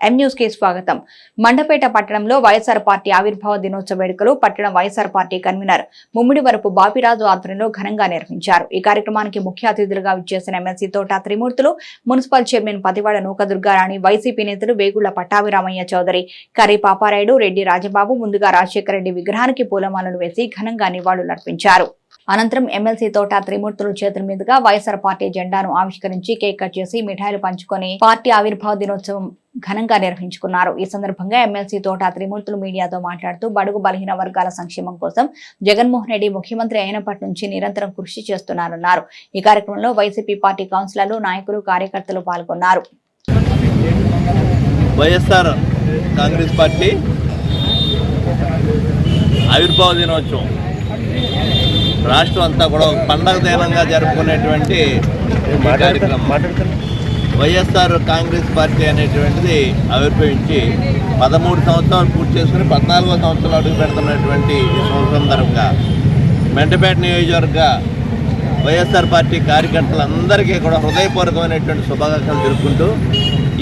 ఎంన్యూస్కి స్వాగతం. మండపేట పట్టణంలో వైఎస్ఆర్ పార్టీ ఆవిర్భావ దినోత్సవ వేడుకలు పట్టణ YSR party convener Mummidivarapu Bapiraju ఆధ్వర్యంలో ఘనంగా నిర్వహించారు. ఈ కార్యక్రమానికి ముఖ్య అతిథులుగా విచ్చేసిన MLC Thota Trimurthulu municipal chairman Pativada Nookadurgarani YCP నేతలు వేగుళ్ళ పట్టాభిరామయ్య చౌదరి కర్రీ పాపారాయుడు రెడ్డి రాజబాబు ముందుగా రాజశేఖర రెడ్డి విగ్రహానికి పూలమాలలు వేసి ఘనంగా నివాళులర్పించారు. అనంతరం ఎమ్మెల్సీ తోట త్రిమూర్తులు చేతుల మీదుగా వైఎస్ఆర్ పార్టీ జెండాను ఆవిష్కరించి కేక్ కట్ చేసి మిఠాయిలు పంచుకొని పార్టీ ఆవిర్భావ దినోత్సవం ఘనంగా నిర్వహించుకున్నారు. ఈ సందర్భంగా ఎమ్మెల్సీ తోట త్రిమూర్తులు మీడియాతో మాట్లాడుతూ బడుగు బలహీన వర్గాల సంక్షేమం కోసం జగన్మోహన్ రెడ్డి ముఖ్యమంత్రి అయినప్పటి నుంచి నిరంతరం కృషి చేస్తున్నారన్నారు. ఈ కార్యక్రమంలో వైసీపీ పార్టీ కౌన్సిలర్లు నాయకులు కార్యకర్తలు పాల్గొన్నారు. వైఎస్ఆర్ కాంగ్రెస్ పార్టీ ఆవిర్భావ దినోత్సవం రాష్ట్రం అంతా కూడా ఒక పండగ దినంగా జరుపుకునేటువంటి కార్యక్రమం. వైఎస్ఆర్ కాంగ్రెస్ పార్టీ అనేటువంటిది ఆవిర్భవించి పదమూడు సంవత్సరాలు పూర్తి చేసుకుని పద్నాలుగో సంవత్సరాలు అడుగు పెడుతున్నటువంటి ఈ సందర్భంగా మెంటపేట నియోజకవర్గ వైఎస్ఆర్ పార్టీ కార్యకర్తలందరికీ కూడా హృదయపూర్వకమైనటువంటి శుభాకాంక్షలు తెలుపుకుంటూ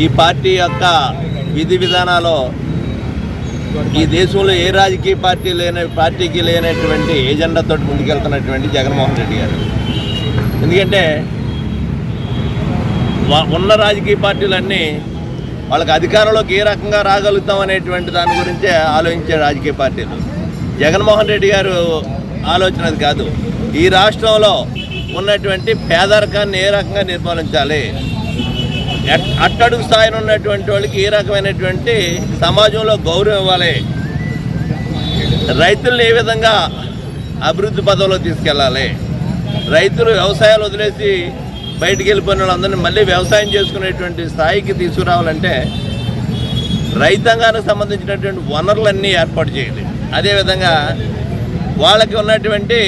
ఈ పార్టీ యొక్క విధి విధానాలు ఈ దేశంలో ఏ రాజకీయ పార్టీ లేని పార్టీకి లేనటువంటి ఏజెండాతో ముందుకెళ్తున్నటువంటి జగన్మోహన్ రెడ్డి గారు. ఎందుకంటే ఉన్న రాజకీయ పార్టీలన్నీ వాళ్ళకి అధికారంలోకి ఏ రకంగా రాగలుగుతాం అనేటువంటి దాని గురించే ఆలోచించే రాజకీయ పార్టీలు. జగన్మోహన్ రెడ్డి గారు ఆలోచన కాదు. ఈ రాష్ట్రంలో ఉన్నటువంటి పేదరికాన్ని ఏ రకంగా నిర్మూలించాలి? అట్టడుగు స్థాయిలో ఉన్నటువంటి వాళ్ళకి ఏ రకమైనటువంటి సమాజంలో గౌరవం ఇవ్వాలి? రైతుల్ని ఏ విధంగా అభివృద్ధి పదంలో తీసుకెళ్ళాలి? రైతులు వ్యవసాయాలు వదిలేసి బయటికి వెళ్ళిపోయిన వాళ్ళందరినీ మళ్ళీ వ్యవసాయం చేసుకునేటువంటి స్థాయికి తీసుకురావాలంటే రైతాంగానికి సంబంధించినటువంటి వనరులన్నీ ఏర్పాటు చేయాలి. అదేవిధంగా వాళ్ళకి ఉన్నటువంటి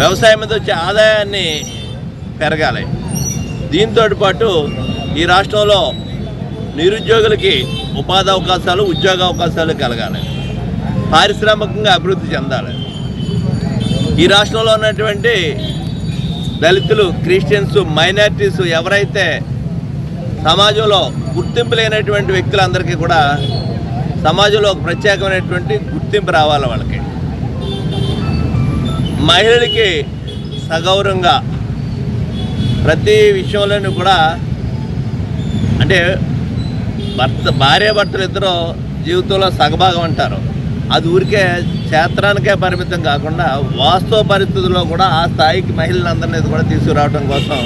వ్యవసాయం మీద వచ్చే ఆదాయాన్ని పెరగాలి. దీంతో పాటు ఈ రాష్ట్రంలో నిరుద్యోగులకి ఉపాధి అవకాశాలు ఉద్యోగ అవకాశాలు కలగాలి. పారిశ్రామికంగా అభివృద్ధి చెందాలి. ఈ రాష్ట్రంలో ఉన్నటువంటి దళితులు క్రిస్టియన్స్ మైనారిటీస్ ఎవరైతే సమాజంలో గుర్తింపు లేనటువంటి వ్యక్తులందరికీ కూడా సమాజంలో ఒక ప్రత్యేకమైనటువంటి గుర్తింపు రావాలి వాళ్ళకి. మహిళలకి సగౌరవంగా ప్రతి విషయంలోనూ కూడా అంటే భర్త భార్య భర్తలు ఇద్దరు జీవితంలో సగభాగం అంటారు. అది ఊరికే క్షేత్రానికే పరిమితం కాకుండా వాస్తవ పరిస్థితుల్లో కూడా ఆ స్థాయికి మహిళలందరినీ కూడా తీసుకురావడం కోసం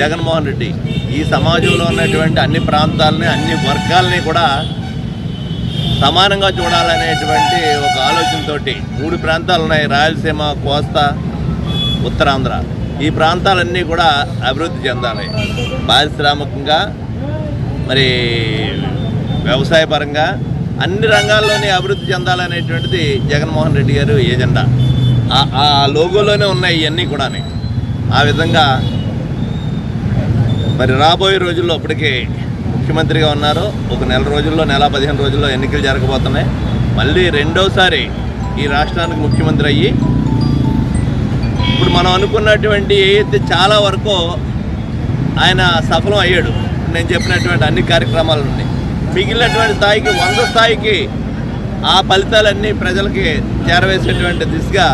జగన్మోహన్ రెడ్డి ఈ సమాజంలో ఉన్నటువంటి అన్ని ప్రాంతాలని అన్ని వర్గాలని కూడా సమానంగా చూడాలనేటువంటి ఒక ఆలోచనతోటి మూడు ప్రాంతాలు ఉన్నాయి రాయలసీమ కోస్తా ఉత్తరాంధ్ర. ఈ ప్రాంతాలన్నీ కూడా అభివృద్ధి చెందాలి. పారిశ్రామికంగా మరి వ్యవసాయ పరంగా అన్ని రంగాల్లోనే అభివృద్ధి చెందాలనేటువంటిది జగన్మోహన్ రెడ్డి గారు ఏజెండా. ఆ- లోగోలోనే ఉన్నాయి ఇవన్నీ కూడా ఆ విధంగా మరి రాబోయే రోజుల్లో అప్పటికే ముఖ్యమంత్రిగా ఉన్నారు. ఒక నెల రోజుల్లో నెల పదిహేను రోజుల్లో ఎన్నికలు జరగబోతున్నాయి. మళ్ళీ రెండోసారి ఈ రాష్ట్రానికి ముఖ్యమంత్రి అయ్యి ఇప్పుడు మనం అనుకున్నటువంటి ఏదైతే చాలా వరకు ఆయన సఫలం అయ్యాడు నేను చెప్పినటువంటి అన్ని కార్యక్రమాల నుండి. మిగిలినటువంటి స్థాయికి వంద స్థాయికి ఆ ఫలితాలన్నీ ప్రజలకి చేరవేసేటువంటి దిశగా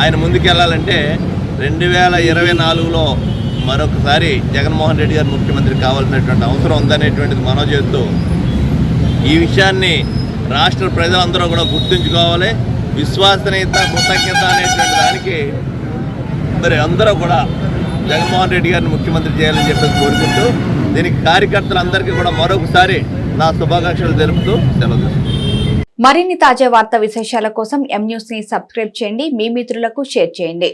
ఆయన ముందుకెళ్ళాలంటే రెండు వేల ఇరవై నాలుగులో మరొకసారి జగన్మోహన్ రెడ్డి గారు ముఖ్యమంత్రి కావాల్సినటువంటి అవసరం ఉందనేటువంటిది మనవి చేస్తూ ఈ విషయాన్ని రాష్ట్ర ప్రజలందరూ కూడా గుర్తుంచుకోవాలి. విశ్వసనీయత కృతజ్ఞత అనేటువంటి దానికి మరి అందరూ కూడా జగన్మోహన్ రెడ్డి గారిని ముఖ్యమంత్రి చేయాలని చెప్పేసి కోరుకుంటూ దీనికి కార్యకర్తలందరికీ కూడా మరొకసారి నా శుభాకాంక్షలు తెలుపుతూ సెలవు మరిన్ని తాజా వార్త విశేషాల కోసం ఎం న్యూస్ని సబ్స్క్రైబ్ చేయండి. మీ మిత్రులకు షేర్ చేయండి.